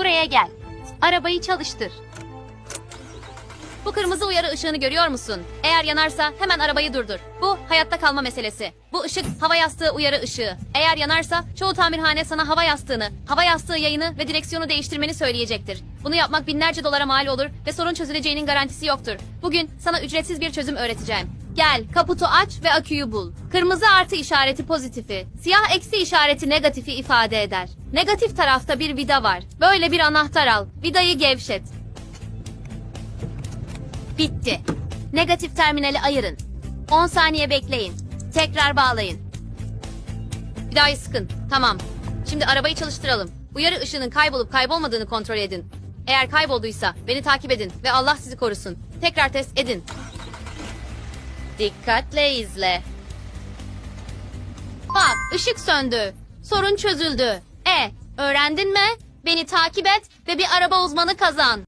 Buraya gel. Arabayı çalıştır. Bu kırmızı uyarı ışığını görüyor musun? Eğer yanarsa hemen arabayı durdur. Bu hayatta kalma meselesi. Bu ışık hava yastığı uyarı ışığı. Eğer yanarsa çoğu tamirhane sana hava yastığını, hava yastığı yayını ve direksiyonu değiştirmeni söyleyecektir. Bunu yapmak binlerce dolara mal olur ve sorun çözüleceğinin garantisi yoktur. Bugün sana ücretsiz bir çözüm öğreteceğim. Gel, kaputu aç ve aküyü bul. Kırmızı artı işareti pozitifi, siyah eksi işareti negatifi ifade eder. Negatif tarafta bir vida var. Böyle bir anahtar al. Vidayı gevşet. Bitti. Negatif terminali ayırın. 10 saniye bekleyin. Tekrar bağlayın. Vidayı sıkın. Tamam. Şimdi arabayı çalıştıralım. Uyarı ışığının kaybolup kaybolmadığını kontrol edin. Eğer kaybolduysa beni takip edin ve Allah sizi korusun. Tekrar test edin. Dikkatle izle. Bak, ışık söndü. Sorun çözüldü. E, öğrendin mi? Beni takip et ve bir araba uzmanı kazan.